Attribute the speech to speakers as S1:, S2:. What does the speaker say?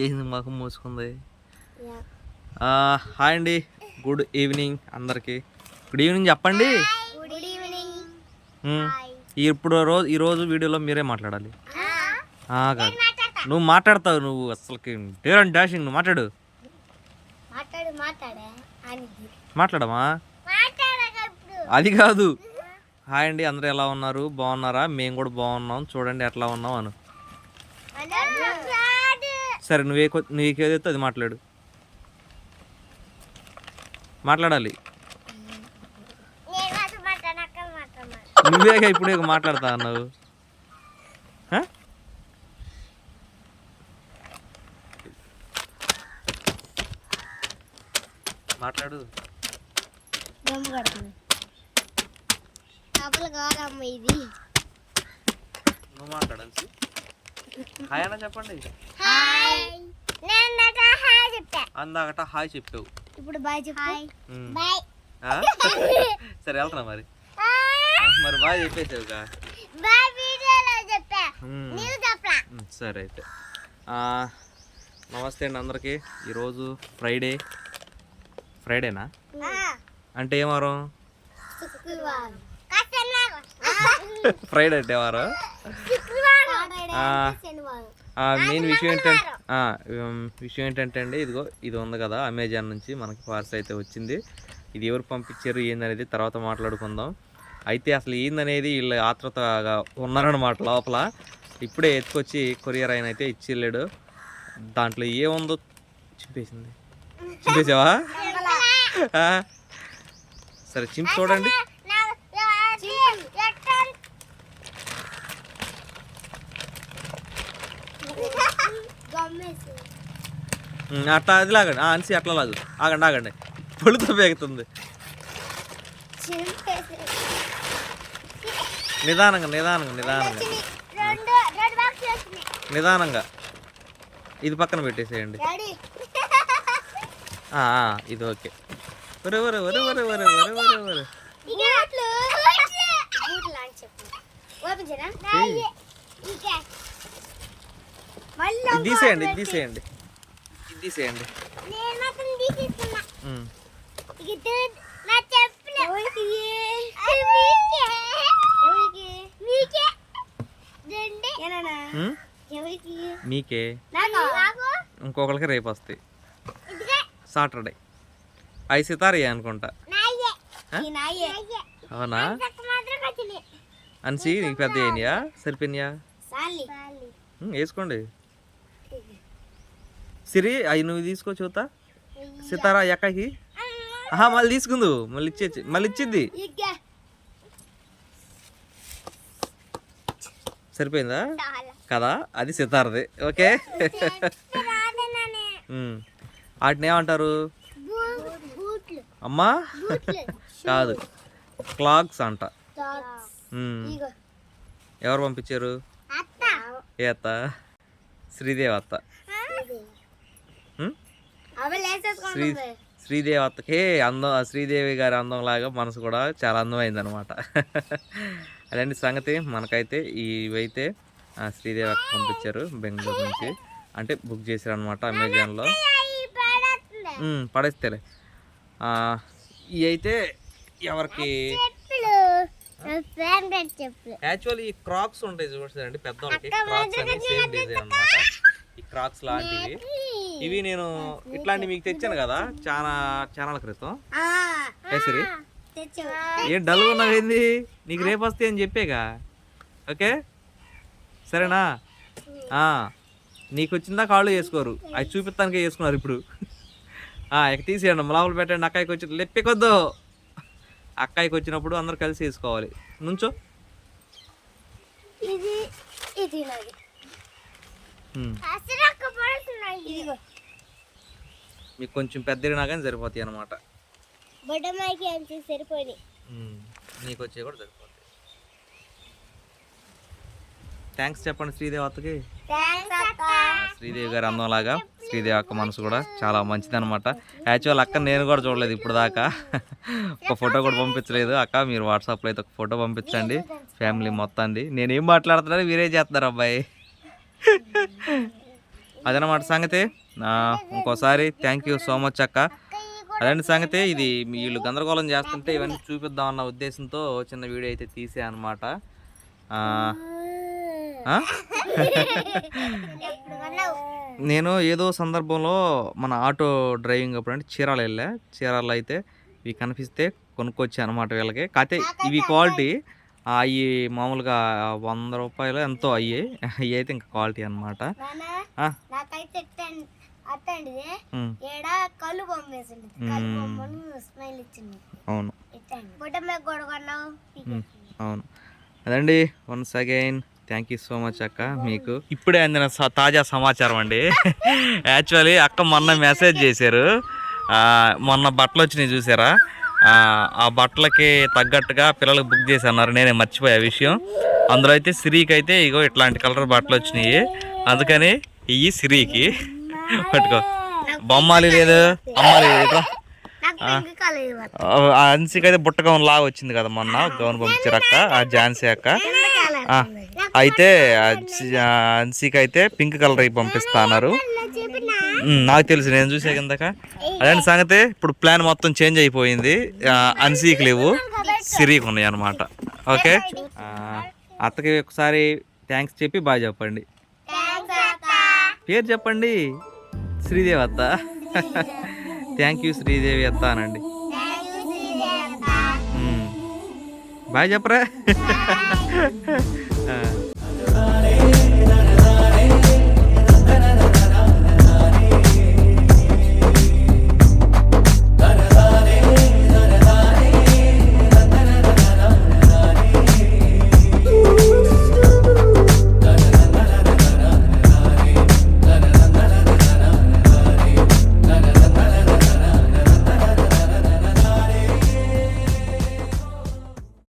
S1: చేసింది మాకు మూసుకుంది. హాయ్ అండి. గుడ్ ఈవినింగ్ అందరికి. గుడ్ ఈవినింగ్ చెప్పండి. ఇప్పుడు రోజు ఈ రోజు వీడియోలో మీరే మాట్లాడాలి. కాదు. నువ్వు మాట్లాడతావు నువ్వు అసలుకి డేర్ అండ్ డాషింగ్ నువ్వు మాట్లాడు. మాట్లాడమా? అది కాదు. హాయ్ అండి అందరూ ఎలా ఉన్నారు? బాగున్నారా? మేము కూడా బాగున్నాం. చూడండి ఎట్లా ఉన్నాం అను. సరే నువ్వే నీకేదైతే అది మాట్లాడు. మాట్లాడాలి. నువ్వేగా ఇప్పుడే మాట్లాడతా అన్నావు? మాట్లాడు. నువ్వు మాట్లాడాలి హాయ్ అన్న చెప్పండి. అందాకట హాయ్ చెప్పావు
S2: ఇప్పుడు బాయ్ బాయ్.
S1: సరే వెళ్తున్నా మరి. మరి
S2: బాయ్
S1: చెప్పేసావుగా. సరే అయితే. నమస్తే అండి అందరికీ. ఈరోజు ఫ్రైడే. ఫ్రైడేనా? అంటే ఏ వారం? ఫ్రైడే అంటే వారం? మెయిన్ విషయం ఏంటంటే ఆ, ఉమ్, విషయం ఏంటంటే అండి ఇదిగో ఇది ఉంది కదా అమెజాన్ నుంచి మనకి పార్సల్ అయితే వచ్చింది. ఇది ఎవరు పంపించారు ఏందనేది తర్వాత మాట్లాడుకుందాం. అయితే అసలు ఏందనేది వీళ్ళు ఆత్రతగా ఉన్నారనమాట లోపల. ఇప్పుడే ఎత్తుకొచ్చి కొరియర్ ఆయన అయితే ఇచ్చి వెళ్ళాడు దాంట్లో ఏముందో చింపేసింది. చింపేసావా? సరే చింపి చూడండి. అట్లా అది లాగండి. ఆ, అనిసి అట్లా లాగు. ఆగండి ఆగండి. పొడుతో పేగుతుంది. నిదానంగా నిదానంగా నిదానంగా. నిదానంగా. ఇది పక్కన పెట్టేసేయండి. ఇది ఓకే. ఒరే ఒరే ఒరే ఒరే ఒరే ఒరే ఒరే ఒరే.
S2: బూట్లు బూట్లు అని చెప్పు ఓపెన్ చేయరా
S1: తీసేయండి తీసేయండి. తీసేయండి.
S2: మీకే.
S1: ఇంకొకరికి రేపు వస్తాయి. సాటర్డే. ఐ సితారయ్య అనుకుంటా. అవునా? అనిసి నీకు పెద్ద ఏనియా సరిపోయినాయా? వేసుకోండి. సిరి అవి నువ్వు తీసుకో చూతా సితారా ఎక్కకి ఆహా మళ్ళీ తీసుకుందు. మళ్ళీ ఇచ్చేచ్చి మళ్ళీ ఇచ్చిద్ది.
S2: ఇగ్గ
S1: సరిపోయిందా? కదా? అది సితారది. ఓకే. వాటిని ఏమంటారు? అమ్మా? కాదు. క్లాగ్స్ అంట. ఎవరు పంపించారు? ఏ అత్త? శ్రీదేవి అత్త. శ్రీ
S2: లేసేసుకుంటుంది
S1: శ్రీదేవి అత్తకే అందం శ్రీదేవి గారి అందం లాగా మనసు కూడా చాలా అందమైంది అనమాట అలాంటి సంగతి. మనకైతే ఇవైతే శ్రీదేవి అక్క పంపించారు బెంగళూరు నుంచి. అంటే బుక్ చేశారు అనమాట అమెజాన్లో పడేస్తేలే. ఇవి అయితే ఎవరికి? యాక్చువల్లీ ఈ క్రాక్స్ ఉంటాయి చూడండి పెద్దవాళ్ళకి క్రాక్స్ అనేది సేమ్ డిజైన్ అనమాట ఈ క్రాక్స్ లాంటివి. ఇవి నేను ఇట్లాంటివి మీకు తెచ్చాను కదా చాలా ఛానల్ క్రితం.
S2: తెచ్చు
S1: ఏం డల్ ఉన్నావేంది? నీకు రేపు వస్తాయి అని చెప్పేగా. ఓకే? సరేనా? ఆ, నీకు వచ్చిందా కాళ్ళు వేసుకోరు. అవి చూపిస్తానికే వేసుకున్నారు ఇప్పుడు. ఆ, ఇక తీసేయండి లోపల పెట్టండి అక్కాయికి వచ్చి లెప్పికొద్దు. అక్కాయికి వచ్చినప్పుడు అందరు కలిసి వేసుకోవాలి. నుంచో.
S2: ఇది ఇది
S1: మీకు కొంచెం పెద్దగా కానీ సరిపోతాయి అనమాట
S2: బొడ్డమ్మాయికి అంతే సరిపోయి
S1: నీకు వచ్చే కూడా సరిపోతాయి. థ్యాంక్స్ చెప్పండి శ్రీదేవి అత్తకి. శ్రీదేవి గారి అందంలాగా శ్రీదేవి అక్క మనసు కూడా చాలా మంచిదన్నమాట. యాక్చువల్ అక్క నేను కూడా చూడలేదు ఇప్పుడు దాకా. ఒక ఫోటో కూడా పంపించలేదు. అక్క మీరు వాట్సాప్లో అయితే ఒక ఫోటో పంపించండి. ఫ్యామిలీ మొత్తాన్ని. నేనేం మాట్లాడుతున్నాను మీరే చేస్తున్నారు అబ్బాయి. అదనమాట సంగతి. ఇంకోసారి థ్యాంక్ యూ సో మచ్ అక్క. అదండి సంగతి ఇది వీళ్ళు గందరగోళం చేస్తుంటే ఇవన్నీ చూపిద్దాం అన్న ఉద్దేశంతో చిన్న వీడియో అయితే తీసే అనమాట నేను ఏదో సందర్భంలో మన ఆటో డ్రైవింగ్ అప్పుడు అంటే చీరాలు వెళ్ళా. చీరాల్లో అయితే ఇవి కనిపిస్తే కొనుక్కొచ్చా అనమాట వీళ్ళకి. కాకపోతే ఇవి క్వాలిటీ అవి మామూలుగా వంద రూపాయలు ఎంతో అయ్యి అవి అయితే ఇంకా క్వాలిటీ అనమాట
S2: నాన్న నాకైతే ఎట్టండి అట్టండి. ఏడ కళ్ళు బొమ్మ వేసింది కళ్ళు బొమ్మను స్మైల్ ఇచ్చింది
S1: అవును. అవును. అదండి once again thank you so much అక్క. మీకు ఇప్పుడే అందిన తాజా సమాచారం అండి. యాక్చువల్లీ అక్క మొన్న మెసేజ్ చేశారు. మొన్న బట్టలు వచ్చినాయి చూసారా? ఆ, బట్టలకి తగ్గట్టుగా పిల్లలకు బుక్ చేసి అన్నారు. నేనే మర్చిపోయా విషయం. అందులో అయితే సిరికి అయితే ఇగో ఇట్లాంటి కలర్ బట్టలు వచ్చినాయి. అందుకని ఇవి సిరికి పట్టుకో. బొమ్మాలి లేదు అమ్మాలి లేదు అన్సికి అయితే బుట్ట గౌన్ లాగా వచ్చింది కదా మొన్న గౌన్ పంపించారు అక్క ఆ ఝాన్సీ అక్క. అయితే అన్సికి అయితే పింక్ కలర్ పంపిస్తా అన్నారు. నాకు తెలుసు నేను చూసే కిందక. అదే సంగతి? ఇప్పుడు ప్లాన్ మొత్తం చేంజ్ అయిపోయింది. అన్సీకి లేవు. సిరికి ఉన్నాయి అనమాట ఓకే? అత్తకి ఒకసారి థ్యాంక్స్ చెప్పి బాగా చెప్పండి. పేరు చెప్పండి. శ్రీదేవి అత్త. థ్యాంక్ యూ శ్రీదేవి అత్త అనండి. బాగా చెప్పరా?